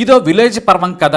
ఇదో విలేజ్ పర్వం కథ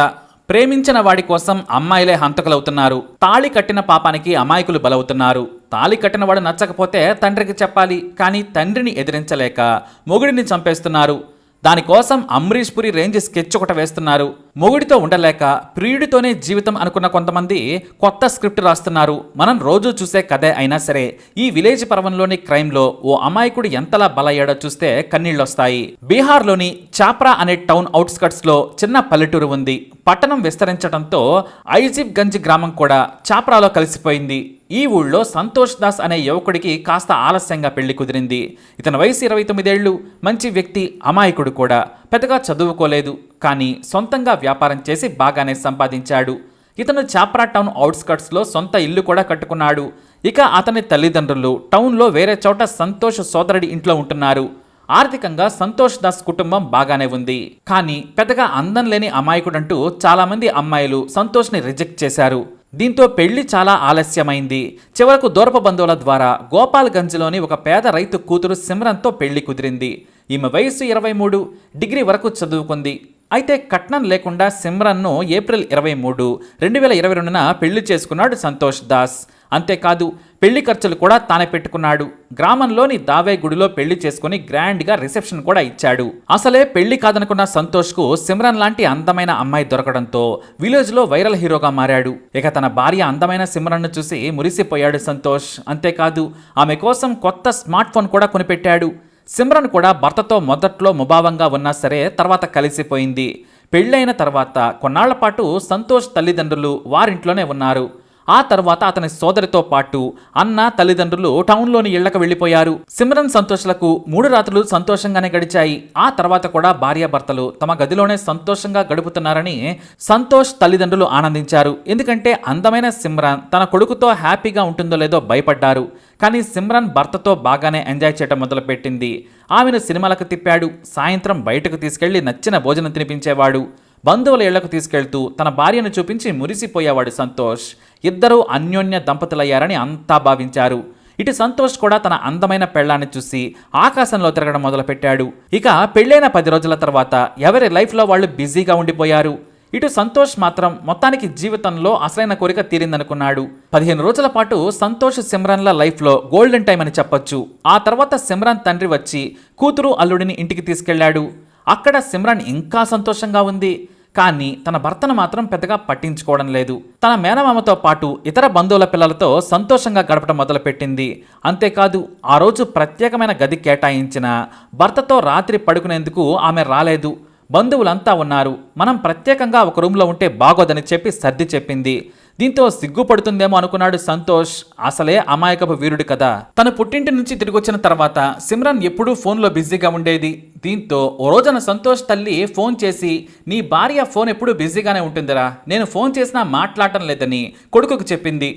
ప్రేమించిన వాడి కోసం అమ్మాయిలే హంతకులవుతున్నారు. తాళి కట్టిన పాపానికి అమాయకులు బలవుతున్నారు. తాళి కట్టిన వాడు నచ్చకపోతే తండ్రికి చెప్పాలి కానీ తండ్రిని ఎదిరించలేక మొగుడిని చంపేస్తున్నారు. దానికోసం అమ్రీష్ పురి రేంజ్ స్కెచ్ ఒకటి వేస్తున్నారు. మొగుడితో ఉండలేక ప్రియుడితోనే జీవితం అనుకున్న కొంతమంది కొత్త స్క్రిప్ట్ రాస్తున్నారు. మనం రోజు చూసే కథే అయినా సరే ఈ విలేజ్ పర్వంలోని క్రైమ్లో ఓ అమాయకుడు ఎంతలా బలయ్యాడో చూస్తే కన్నీళ్ళొస్తాయి. బీహార్లోని చాప్రా అనే టౌన్ అవుట్స్కట్స్లో చిన్న పల్లెటూరు ఉంది. పట్టణం విస్తరించడంతో ఐజిబ్ గంజ్ గ్రామం కూడా చాప్రాలో కలిసిపోయింది. ఈ ఊళ్ళో సంతోష్ దాస్ అనే యువకుడికి కాస్త ఆలస్యంగా పెళ్ళి కుదిరింది. ఇతని వయసు ఇరవై తొమ్మిదేళ్ళు మంచి వ్యక్తి అమాయకుడు కూడా. పెద్దగా చదువుకోలేదు కానీ సొంతంగా వ్యాపారం చేసి బాగానే సంపాదించాడు. ఇతను చాప్రా టౌన్ అవుట్స్కట్స్లో సొంత ఇల్లు కూడా కట్టుకున్నాడు. ఇక అతని తల్లిదండ్రులు టౌన్లో వేరే చోట సంతోష్ సోదరుడి ఇంట్లో ఉంటున్నారు. ఆర్థికంగా సంతోష్ దాస్ కుటుంబం బాగానే ఉంది. కానీ పెద్దగా అందం లేని అమాయకుడంటూ చాలామంది అమ్మాయిలు సంతోష్ని రిజెక్ట్ చేశారు. దీంతో పెళ్ళి చాలా ఆలస్యమైంది. చివరకు దూరపు బంధువుల ద్వారా గోపాల్గంజ్లోని ఒక పేద రైతు కూతురు సిమ్రన్తో పెళ్ళి కుదిరింది. ఈమె వయసు ఇరవై మూడు డిగ్రీ వరకు చదువుకుంది. అయితే కట్నం లేకుండా సిమ్రన్ను ఏప్రిల్ ఇరవై మూడు రెండు వేల ఇరవై రెండున పెళ్ళి చేసుకున్నాడు సంతోష్ దాస్. అంతేకాదు పెళ్ళి ఖర్చులు కూడా తానే పెట్టుకున్నాడు. గ్రామంలోని దావే గుడిలో పెళ్ళి చేసుకుని గ్రాండ్గా రిసెప్షన్ కూడా ఇచ్చాడు. అసలే పెళ్ళి కాదనుకున్న సంతోష్కు సిమ్రన్ లాంటి అందమైన అమ్మాయి దొరకడంతో విలేజ్లో వైరల్ హీరోగా మారాడు. ఇక తన భార్య అందమైన సిమ్రన్ను చూసి మురిసిపోయాడు సంతోష్. అంతేకాదు ఆమె కోసం కొత్త స్మార్ట్ ఫోన్ కూడా కొనిపెట్టాడు. సిమ్రన్ కూడా భర్తతో మొదట్లో ముభావంగా ఉన్నా సరే తర్వాత కలిసిపోయింది. పెళ్ళైన తర్వాత కొన్నాళ్ళ పాటు సంతోష్ తల్లిదండ్రులు వారింట్లోనే ఉన్నారు. ఆ తర్వాత అతని సోదరితో పాటు అన్న తల్లిదండ్రులు టౌన్లోని ఇళ్ళకు వెళ్ళిపోయారు సిమ్రన్ సంతోష్లకు మూడు రాత్రులు సంతోషంగానే గడిచాయి. ఆ తర్వాత కూడా భార్యాభర్తలు తమ గదిలోనే సంతోషంగా గడుపుతున్నారని సంతోష్ తల్లిదండ్రులు ఆనందించారు. ఎందుకంటే అందమైన సిమ్రాన్ తన కొడుకుతో హ్యాపీగా ఉంటుందో లేదో భయపడ్డారు. కానీ సిమ్రాన్ భర్తతో బాగానే ఎంజాయ్ చేయడం మొదలుపెట్టింది. ఆమెను సినిమాలకు తిప్పాడు. సాయంత్రం బయటకు తీసుకెళ్ళి నచ్చిన భోజనం తినిపించేవాడు. బంధువుల ఇళ్ళకు తీసుకెళ్తూ తన భార్యను చూపించి మురిసిపోయేవాడు సంతోష్. ఇద్దరూ అన్యోన్య దంపతులయ్యారని అంతా భావించారు. ఇటు సంతోష్ కూడా తన అందమైన పెళ్ళాన్ని చూసి ఆకాశంలో తిరగడం మొదలుపెట్టాడు. ఇక పెళ్ళైన పది రోజుల తర్వాత ఎవరి లైఫ్లో వాళ్ళు బిజీగా ఉండిపోయారు? ఇటు సంతోష్ మాత్రం మొత్తానికి జీవితంలో అసలైన కోరిక తీరిందనుకున్నాడు. పదిహేను రోజుల పాటు సంతోష్ సిమ్రాన్ల లైఫ్లో గోల్డెన్ టైం అని చెప్పొచ్చు. ఆ తర్వాత సిమ్రాన్ తండ్రి వచ్చి కూతురు అల్లుడిని ఇంటికి తీసుకెళ్ళాడు. అక్కడ సిమ్రాన్ ఇంకా సంతోషంగా ఉంది. కానీ తన భర్తను మాత్రం పెద్దగా పట్టించుకోవడం లేదు. తన మేనమామతో పాటు ఇతర బంధువుల పిల్లలతో సంతోషంగా గడపడం మొదలుపెట్టింది. అంతేకాదు ఆ రోజు ప్రత్యేకమైన గది కేటాయించిన భర్తతో రాత్రి పడుకునేందుకు ఆమె రాలేదు. బంధువులంతా ఉన్నారు. మనం ప్రత్యేకంగా ఒక రూమ్లో ఉంటే బాగోదని చెప్పి సర్ది చెప్పింది. దీంతో సిగ్గుపడుతుందేమో అనుకున్నాడు సంతోష్. అసలే అమాయకపు వీరుడు కదా. తన పుట్టింటి నుంచి తిరిగొచ్చిన తర్వాత సిమ్రన్ ఎప్పుడూ ఫోన్లో బిజీగా ఉండేది. దీంతో ఓ రోజున సంతోష్ తల్లి ఫోన్ చేసి నీ భార్య ఫోన్ ఎప్పుడూ బిజీగానే ఉంటుందిరా. నేను ఫోన్ చేసినా మాట్లాడటం లేదని కొడుకుకు చెప్పింది.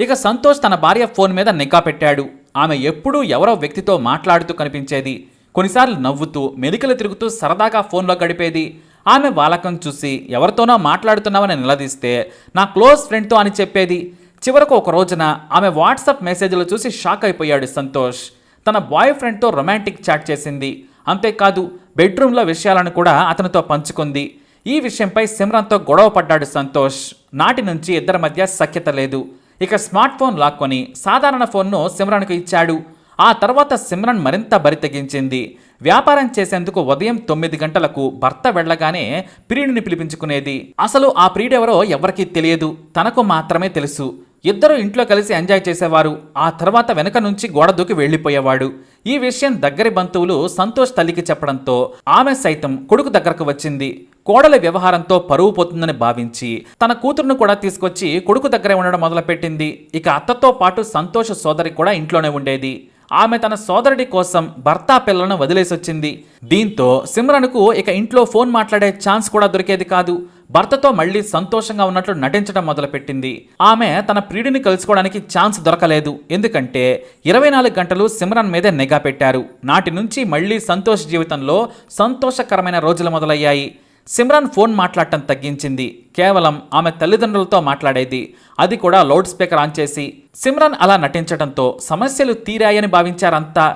ఇక సంతోష్ తన భార్య ఫోన్ మీద నిఘా పెట్టాడు. ఆమె ఎప్పుడూ ఎవరో వ్యక్తితో మాట్లాడుతూ కనిపించేది. కొన్నిసార్లు నవ్వుతూ మెలికలు తిరుగుతూ సరదాగా ఫోన్లో గడిపేది. ఆమె వాలకం చూసి ఎవరితోనో మాట్లాడుతున్నావని నిలదీస్తే నా క్లోజ్ ఫ్రెండ్తో అని చెప్పేది. చివరకు ఒక రోజున ఆమె వాట్సాప్ మెసేజ్లు చూసి షాక్ అయిపోయాడు సంతోష్. తన బాయ్ ఫ్రెండ్తో రొమాంటిక్ చాట్ చేసింది. అంతేకాదు బెడ్రూమ్లో విషయాలను కూడా అతనితో పంచుకుంది. ఈ విషయంపై సిమ్రాన్తో గొడవ పడ్డాడు సంతోష్. నాటి నుంచి ఇద్దరి మధ్య సఖ్యత లేదు. ఇక స్మార్ట్ ఫోన్ లాక్కొని సాధారణ ఫోన్ను సిమ్రాన్కు ఇచ్చాడు. ఆ తర్వాత సిమ్రన్ మరింత బరితెగించింది వ్యాపారం చేసేందుకు ఉదయం తొమ్మిది గంటలకు భర్త వెళ్ళగానే ప్రియుడిని పిలిపించుకునేది. అసలు ఆ ప్రియుడెవరో ఎవరికీ తెలియదు. తనకు మాత్రమే తెలుసు. ఇద్దరు ఇంట్లో కలిసి ఎంజాయ్ చేసేవారు. ఆ తర్వాత వెనక నుంచి గోడ దూకి వెళ్ళిపోయేవాడు ఈ విషయం దగ్గరి బంధువులు సంతోష్ తల్లికి చెప్పడంతో ఆమె సైతం కొడుకు దగ్గరకు వచ్చింది. కోడల వ్యవహారంతో పరువు పోతుందని భావించి తన కూతురును కూడా తీసుకొచ్చి కొడుకు దగ్గరే ఉండడం మొదలుపెట్టింది. ఇక అత్తతో పాటు సంతోష్ సోదరి కూడా ఇంట్లోనే ఉండేది. ఆమె తన సోదరుడి కోసం భర్త పిల్లలను వదిలేసొచ్చింది. దీంతో సిమ్రన్కు ఇక ఇంట్లో ఫోన్ మాట్లాడే ఛాన్స్ కూడా దొరికేది కాదు. భర్తతో మళ్ళీ సంతోషంగా ఉన్నట్లు నటించడం మొదలుపెట్టింది. ఆమె తన ప్రియుడిని కలుసుకోవడానికి ఛాన్స్ దొరకలేదు. ఎందుకంటే ఇరవై నాలుగు గంటలు సిమ్రన్ మీదే నిఘా పెట్టారు. నాటి నుంచి మళ్ళీ సంతోష్ జీవితంలో సంతోషకరమైన రోజులు మొదలయ్యాయి. సిమ్రాన్ ఫోన్ మాట్లాడటం తగ్గించింది. కేవలం ఆమె తల్లిదండ్రులతో మాట్లాడేది. అది కూడా లౌడ్ స్పీకర్ ఆన్ చేసి సిమ్రాన్ అలా నటించడంతో సమస్యలు తీరాయని భావించారంతా.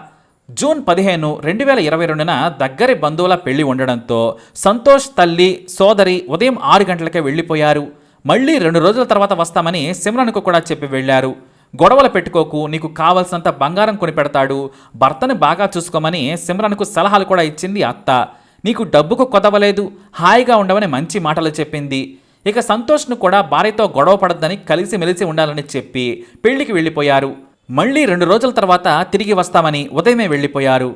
జూన్ పదిహేను రెండు వేల ఇరవై రెండున దగ్గరి బంధువుల పెళ్ళి ఉండడంతో సంతోష్ తల్లి సోదరి ఉదయం ఆరు గంటలకే వెళ్ళిపోయారు. మళ్ళీ రెండు రోజుల తర్వాత వస్తామని సిమ్రన్కు కూడా చెప్పి వెళ్ళారు. గొడవలు పెట్టుకోకు నీకు కావలసినంత బంగారం కొనిపెడతాడు భర్తను బాగా చూసుకోమని సిమ్రన్కు సలహాలు కూడా ఇచ్చింది అత్త. నీకు డబ్బుకు కొదవలేదు హాయిగా ఉండవని మంచి మాటలు చెప్పింది. ఇక సంతోష్ను కూడా భార్యతో గొడవ పడద్దని కలిసి మెలిసి ఉండాలని చెప్పి పెళ్ళికి వెళ్ళిపోయారు. మళ్ళీ రెండు రోజుల తర్వాత తిరిగి వస్తామని ఉదయమే వెళ్ళిపోయారు.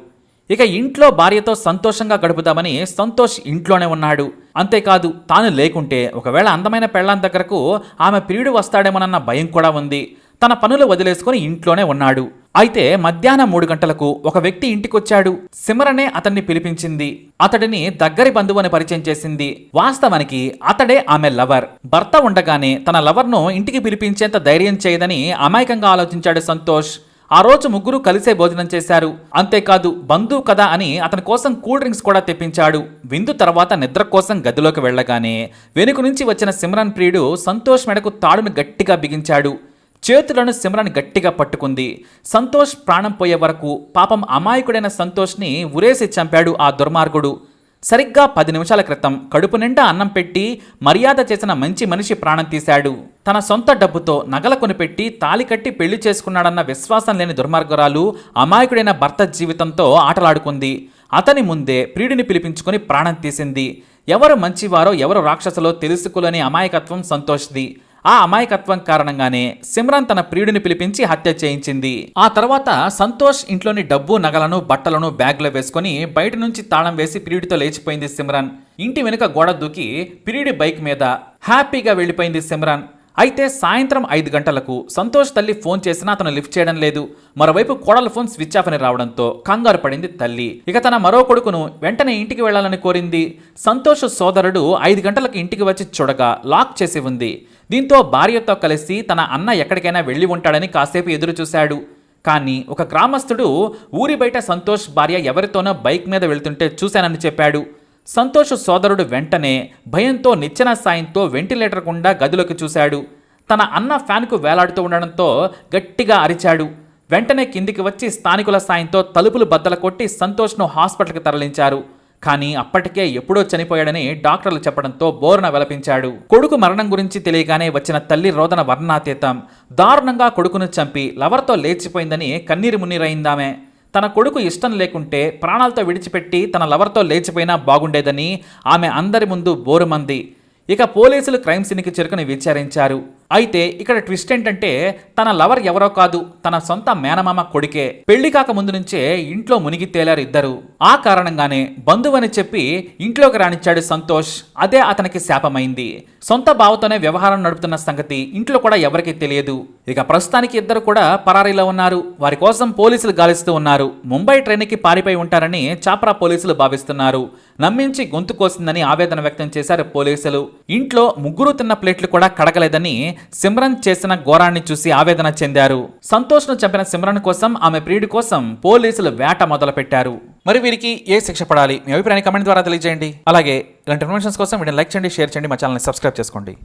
ఇక ఇంట్లో భార్యతో సంతోషంగా గడుపుదామని సంతోష్ ఇంట్లోనే ఉన్నాడు. అంతేకాదు తాను లేకుంటే ఒకవేళ అందమైన పెళ్ళాం దగ్గరకు ఆమె ప్రియుడు వస్తాడేమోనన్న భయం కూడా ఉంది. తన పనులు వదిలేసుకుని ఇంట్లోనే ఉన్నాడు. అయితే మధ్యాహ్నం మూడు గంటలకు ఒక వ్యక్తి ఇంటికొచ్చాడు. సిమరనే అతన్ని పిలిపించింది. అతడిని దగ్గరి బంధువుని పరిచయం చేసింది. వాస్తవానికి అతడే ఆమె లవర్. భర్త ఉండగానే తన లవర్ను ఇంటికి పిలిపించేంత ధైర్యం చేయదని అమాయకంగా ఆలోచించాడు సంతోష్. ఆ రోజు ముగ్గురు కలిసే భోజనం చేశారు. అంతేకాదు బంధువు కదా అని అతని కోసం కూల్ డ్రింక్స్ కూడా తెప్పించాడు. విందు తర్వాత నిద్ర కోసం గదిలోకి వెళ్ళగానే వెనుక నుంచి వచ్చిన సిమ్రాన్ ప్రియుడు సంతోష్ మెడకు తాడును గట్టిగా బిగించాడు. చేతులను సిమరన్ గట్టిగా పట్టుకుంది. సంతోష్ ప్రాణం పోయే వరకు పాపం అమాయకుడైన సంతోష్ని ఉరేసి చంపాడు ఆ దుర్మార్గుడు. సరిగ్గా పది నిమిషాల క్రితం కడుపు నిండా అన్నం పెట్టి మర్యాద చేసిన మంచి మనిషి ప్రాణం తీశాడు. తన సొంత డబ్బుతో నగల కొనిపెట్టి తాలి కట్టి పెళ్ళి చేసుకున్నాడన్న విశ్వాసం లేని దుర్మార్గురాలు అమాయకుడైన భర్త జీవితంతో ఆటలాడుకుంది. అతని ముందే ప్రియుడిని పిలిపించుకుని ప్రాణం తీసింది. ఎవరు మంచివారో ఎవరు రాక్షసులో తెలుసుకోలేని అమాయకత్వం సంతోష్ది. ఆ అమాయకత్వం కారణంగానే సిమ్రాన్ తన ప్రియుడిని పిలిపించి హత్య చేయించింది. ఆ తర్వాత సంతోష్ ఇంట్లోని డబ్బు నగలను బట్టలను బ్యాగ్లో వేసుకొని బయట నుంచి తాళం వేసి ప్రియుడితో లేచిపోయింది సిమ్రాన్. ఇంటి వెనుక గోడ దూకి ప్రియుడి బైక్ మీద హ్యాపీగా వెళ్ళిపోయింది సిమ్రాన్. అయితే సాయంత్రం ఐదు గంటలకు సంతోష్ తల్లి ఫోన్ చేసినా అతను లిఫ్ట్ చేయడం లేదు. మరోవైపు కోడల ఫోన్ స్విచ్ ఆఫ్ అని రావడంతో కంగారు పడింది తల్లి. ఇక తన మరో కొడుకును వెంటనే ఇంటికి వెళ్ళాలని కోరింది. సంతోష్ సోదరుడు ఐదు గంటలకు ఇంటికి వచ్చి చూడగా లాక్ చేసి ఉంది. దీంతో భార్యతో కలిసి తన అన్న ఎక్కడికైనా వెళ్ళి ఉంటాడని కాసేపు ఎదురు చూశాడు. కానీ ఒక గ్రామస్తుడు ఊరి బయట సంతోష్ భార్య ఎవరితోనో బైక్ మీద వెళ్తుంటే చూశానని చెప్పాడు. సంతోష్ సోదరుడు వెంటనే భయంతో నిచ్చెన సాయంతో వెంటిలేటర్ గుండా గదిలోకి చూశాడు. తన అన్న ఫ్యాన్కు వేలాడుతూ ఉండడంతో గట్టిగా అరిచాడు. వెంటనే కిందికి వచ్చి స్థానికుల సాయంతో తలుపులు బద్దల కొట్టి సంతోష్ను హాస్పిటల్కి తరలించారు. కానీ అప్పటికే ఎప్పుడో చనిపోయాడని డాక్టర్లు చెప్పడంతో బోరున విలపించాడు. కొడుకు మరణం గురించి తెలియగానే వచ్చిన తల్లి రోదన వర్ణాతీతం. దారుణంగా కొడుకును చంపి లవర్తో లేచిపోయిందని కన్నీరు మున్నీరైందామే. తన కొడుకు ఇష్టం లేకుంటే ప్రాణాలతో విడిచిపెట్టి తన లవర్తో లేచిపోయినా బాగుండేదని ఆమె అందరి ముందు బోరుమంది. ఇక పోలీసులు క్రైమ్ సీన్కి చేరుకుని విచారించారు. అయితే ఇక్కడ ట్విస్ట్ ఏంటంటే తన లవర్ ఎవరో కాదు తన సొంత మేనమామ కొడుకే. పెళ్ళి కాక ముందు నుంచే ఇంట్లో మునిగి తేలారు ఇద్దరు. ఆ కారణంగానే బంధువని చెప్పి ఇంట్లోకి రాణించాడు సంతోష్. అదే అతనికి శాపమైంది. సొంత బావతోనే వ్యవహారం నడుపుతున్న సంగతి ఇంట్లో కూడా ఎవరికీ తెలియదు. ఇక ప్రస్తుతానికి ఇద్దరు కూడా పరారీలో ఉన్నారు. వారి కోసం పోలీసులు గాలిస్తూ ఉన్నారు. ముంబై ట్రైన్కి పారిపోయి ఉంటారని చాప్రా పోలీసులు భావిస్తున్నారు. నమ్మించి గొంతు కోసిందని ఆవేదన వ్యక్తం చేశారు పోలీసులు. ఇంట్లో ముగ్గురు తిన్న ప్లేట్లు కూడా కడగలేదని సిమ్రన్ చేసిన ఘోరాన్ని చూసి ఆవేదన చెందారు. సంతోష్ను చంపిన సిమ్రన్ కోసం ఆమె ప్రియుడి కోసం పోలీసులు వేట మొదలు పెట్టారు మరి వీరికి ఏ శిక్ష పడాలి? మీ అభిప్రాయాన్ని కమెంట్ ద్వారా తెలియజేయండి. అలాగే ఇలాంటి ఇన్ఫర్మేషన్స్ కోసం వీడియో లైక్ చేయండి షేర్ చేయండి మా ఛానల్ని సబ్స్క్రైబ్ చేసుకోండి.